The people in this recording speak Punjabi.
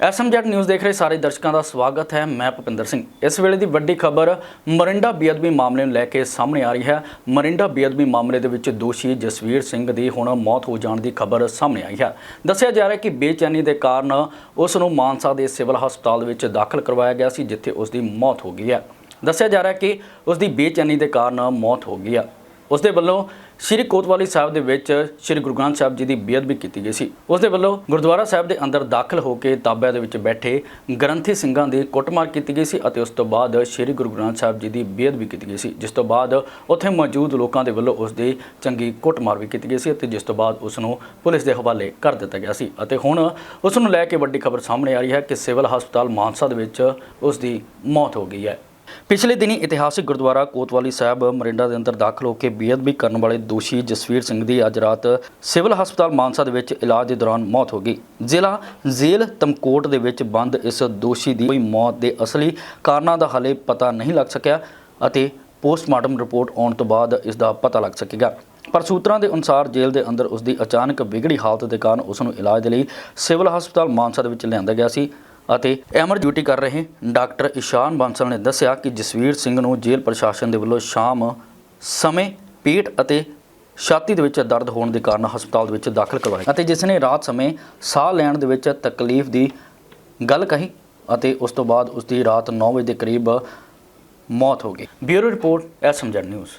ਐਸਐਮਜੈਟ ਨਿਊਜ਼ ਦੇਖ ਰਹੇ ਸਾਰੇ ਦਰਸ਼ਕਾਂ ਦਾ ਸਵਾਗਤ ਹੈ, ਮੈਂ ਭੁਪਿੰਦਰ ਸਿੰਘ। ਇਸ ਵੇਲੇ ਦੀ ਵੱਡੀ ਖਬਰ ਮਰਿੰਡਾ ਬੇਅਦਬੀ ਮਾਮਲੇ ਨੂੰ ਲੈ ਕੇ ਸਾਹਮਣੇ ਆ ਰਹੀ ਹੈ। ਮਰਿੰਡਾ ਬੇਅਦਬੀ ਮਾਮਲੇ ਦੇ ਵਿੱਚ ਦੋਸ਼ੀ ਜਸਵੀਰ ਸਿੰਘ ਦੀ ਹੁਣ ਮੌਤ ਹੋ ਜਾਣ ਦੀ ਖਬਰ ਸਾਹਮਣੇ ਆਈ ਹੈ। ਦੱਸਿਆ ਜਾ ਰਿਹਾ ਕਿ ਬੇਚੈਨੀ ਦੇ ਕਾਰਨ ਉਸ ਨੂੰ ਮਾਨਸਾ ਦੇ ਸਿਵਲ ਹਸਪਤਾਲ ਵਿੱਚ ਦਾਖਲ ਕਰਵਾਇਆ ਗਿਆ ਸੀ, ਜਿੱਥੇ ਉਸ ਦੀ ਮੌਤ ਹੋ ਗਈ ਹੈ। ਦੱਸਿਆ ਜਾ ਰਿਹਾ ਕਿ ਉਸ ਦੀ ਬੇਚੈਨੀ ਦੇ ਕਾਰਨ ਮੌਤ ਹੋ ਗਈ ਹੈ। ਉਸ ਦੇ ਵੱਲੋਂ ਸ਼੍ਰੀ ਕੋਤਵਾਲੀ ਸਾਹਿਬ ਦੇ ਵਿੱਚ ਸ਼੍ਰੀ ਗੁਰੂ ਗ੍ਰੰਥ ਸਾਹਿਬ ਜੀ ਦੀ ਬੇਅਦਬੀ ਕੀਤੀ ਗਈ ਸੀ। ਉਸ ਦੇ ਵੱਲੋਂ ਗੁਰਦੁਆਰਾ ਸਾਹਿਬ ਦੇ ਅੰਦਰ ਦਾਖਲ ਹੋ ਕੇ ਤਾਬਿਆਂ ਦੇ ਵਿੱਚ ਬੈਠੇ ਗ੍ਰੰਥੀ ਸਿੰਘਾਂ ਦੀ ਕੁੱਟਮਾਰ ਕੀਤੀ ਗਈ ਸੀ ਅਤੇ ਉਸ ਤੋਂ ਬਾਅਦ ਸ਼੍ਰੀ ਗੁਰੂ ਗ੍ਰੰਥ ਸਾਹਿਬ ਜੀ ਦੀ ਬੇਅਦਬੀ ਕੀਤੀ ਗਈ ਸੀ, ਜਿਸ ਤੋਂ ਬਾਅਦ ਉੱਥੇ ਮੌਜੂਦ ਲੋਕਾਂ ਦੇ ਵੱਲੋਂ ਉਸ ਦੀ ਚੰਗੀ ਕੁੱਟਮਾਰ ਵੀ ਕੀਤੀ ਗਈ ਸੀ ਅਤੇ ਜਿਸ ਤੋਂ ਬਾਅਦ ਉਸ ਨੂੰ ਪੁਲਿਸ ਦੇ ਹਵਾਲੇ ਕਰ ਦਿੱਤਾ ਗਿਆ ਸੀ ਅਤੇ ਹੁਣ ਉਸ ਨੂੰ ਲੈ ਕੇ ਵੱਡੀ ਖਬਰ ਸਾਹਮਣੇ ਆ ਰਹੀ ਹੈ ਕਿ ਸਿਵਲ ਹਸਪਤਾਲ ਮਾਨਸਾ ਦੇ ਵਿੱਚ ਉਸ ਦੀ ਮੌਤ ਹੋ ਗਈ ਹੈ। ਪਿਛਲੇ ਦਿਨੀ ਇਤਿਹਾਸਿਕ ਗੁਰਦੁਆਰਾ ਕੋਤਵਾਲੀ ਸਾਹਿਬ ਮਰਿੰਡਾ ਦੇ ਅੰਦਰ ਦਾਖਲ ਹੋ ਕੇ ਬੇਅਦਬੀ ਕਰਨ ਵਾਲੇ ਦੋਸ਼ੀ ਜਸਵੀਰ ਸਿੰਘ ਦੀ ਅੱਜ ਰਾਤ ਸਿਵਲ ਹਸਪਤਾਲ ਮਾਨਸਾ ਦੇ ਵਿੱਚ ਇਲਾਜ ਦੇ ਦੌਰਾਨ ਮੌਤ ਹੋ ਗਈ। ਜ਼ਿਲ੍ਹਾ ਜੇਲ੍ਹ ਤਮਕੋਟ ਦੇ ਵਿੱਚ ਬੰਦ ਇਸ ਦੋਸ਼ੀ ਦੀ ਕੋਈ ਮੌਤ ਦੇ ਅਸਲੀ ਕਾਰਨਾਂ ਦਾ ਹਾਲੇ ਪਤਾ ਨਹੀਂ ਲੱਗ ਸਕਿਆ ਅਤੇ ਪੋਸਟਮਾਰਟਮ ਰਿਪੋਰਟ ਆਉਣ ਤੋਂ ਬਾਅਦ ਇਸ ਦਾ ਪਤਾ ਲੱਗ ਸਕੇਗਾ। ਪਰ ਸੂਤਰਾਂ ਦੇ ਅਨੁਸਾਰ ਜੇਲ੍ਹ ਦੇ ਅੰਦਰ ਉਸ ਦੀ ਅਚਾਨਕ ਵਿਗੜੀ ਹਾਲਤ ਦੇ ਕਾਰਨ ਉਸ ਨੂੰ ਇਲਾਜ ਦੇ ਲਈ ਸਿਵਲ ਹਸਪਤਾਲ ਮਾਨਸਾ ਦੇ ਵਿੱਚ ਲਿਆਂਦਾ ਗਿਆ ਸੀ। ਅਤੇ ਐਮਰ ਡਿਊਟੀ ਕਰ ਰਹੇ ਡਾਕਟਰ ਇਸ਼ਾਨ ਬਾਂਸਲ ਨੇ ਦੱਸਿਆ ਕਿ ਜਸਵੀਰ ਸਿੰਘ ਨੂੰ ਜੇਲ੍ਹ ਪ੍ਰਸ਼ਾਸਨ ਦੇ ਵੱਲੋਂ ਸ਼ਾਮ ਸਮੇਂ ਪੇਟ ਅਤੇ ਛਾਤੀ ਦੇ ਵਿੱਚ ਦਰਦ ਹੋਣ ਦੇ ਕਾਰਨ ਹਸਪਤਾਲ ਦੇ ਵਿੱਚ ਦਾਖਲ ਕਰਵਾਇਆ ਅਤੇ ਜਿਸ ਨੇ ਰਾਤ ਸਮੇਂ ਸਾਹ ਲੈਣ ਦੇ ਵਿੱਚ ਤਕਲੀਫ ਦੀ ਗੱਲ ਕਹੀ ਅਤੇ ਉਸ ਤੋਂ ਬਾਅਦ ਉਸ ਦੀ ਰਾਤ 9 ਵਜੇ ਦੇ ਕਰੀਬ ਮੌਤ ਹੋ ਗਈ। Bureau report, SMZ news.